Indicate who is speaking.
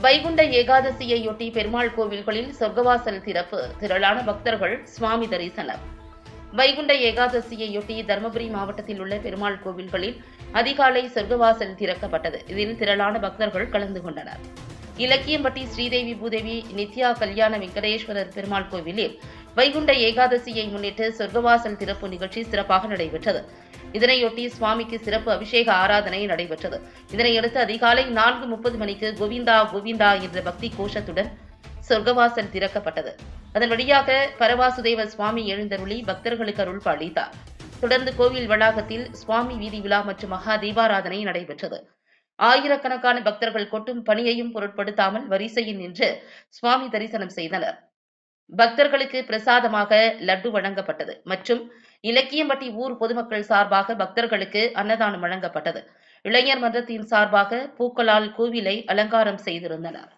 Speaker 1: வைகுண்ட ஏகாதசியையொட்டி பெருமாள் கோவில்களில் சொர்க்கவாசல் திறப்பு. திரளான பக்தர்கள் சுவாமி தரிசனம். வைகுண்ட ஏகாதசியையொட்டி தருமபுரி மாவட்டத்தில் உள்ள பெருமாள் கோவில்களில் அதிகாலை சொர்க்கவாசல் திறக்கப்பட்டது. இதில் திரளான பக்தர்கள் கலந்து கொண்டனர். இலக்கியம்பட்டி ஸ்ரீதேவி பூதேவி நித்யா கல்யாண வெங்கடேஸ்வரர் பெருமாள் கோவிலில் வைகுண்ட ஏகாதசியை முன்னிட்டு சொர்க்கவாசல் திறப்பு நிகழ்ச்சி சிறப்பாக நடைபெற்றது. இதனையொட்டி சுவாமிக்கு சிறப்பு அபிஷேக ஆராதனை நடைபெற்றது. இதனையடுத்து அதிகாலை நான்கு முப்பது மணிக்கு கோவிந்தா கோவிந்தா என்ற பக்தி கோஷத்துடன் சொர்க்கவாசல் திறக்கப்பட்டது. அதன் வழியாக பரவாசுதேவ சுவாமி எழுந்தருளி பக்தர்களுக்கு அருள் பாலித்தார் தொடர்ந்து கோவில் வளாகத்தில் சுவாமி வீதி விழா மற்றும் மகா தீபாராதனை நடைபெற்றது. ஆயிரக்கணக்கான பக்தர்கள் கொட்டும் பணியையும் பொருட்படுத்தாமல் வரிசையில் நின்று சுவாமி தரிசனம் செய்தனர். பக்தர்களுக்கு பிரசாதமாக லட்டு வழங்கப்பட்டது மற்றும் இலக்கியம்பட்டி ஊர் பொதுமக்கள் சார்பாக பக்தர்களுக்கு அன்னதானம் வழங்கப்பட்டது. இளைஞர் மன்றத்தின் சார்பாக பூக்களால் கோவிலை அலங்காரம் செய்திருந்தனர்.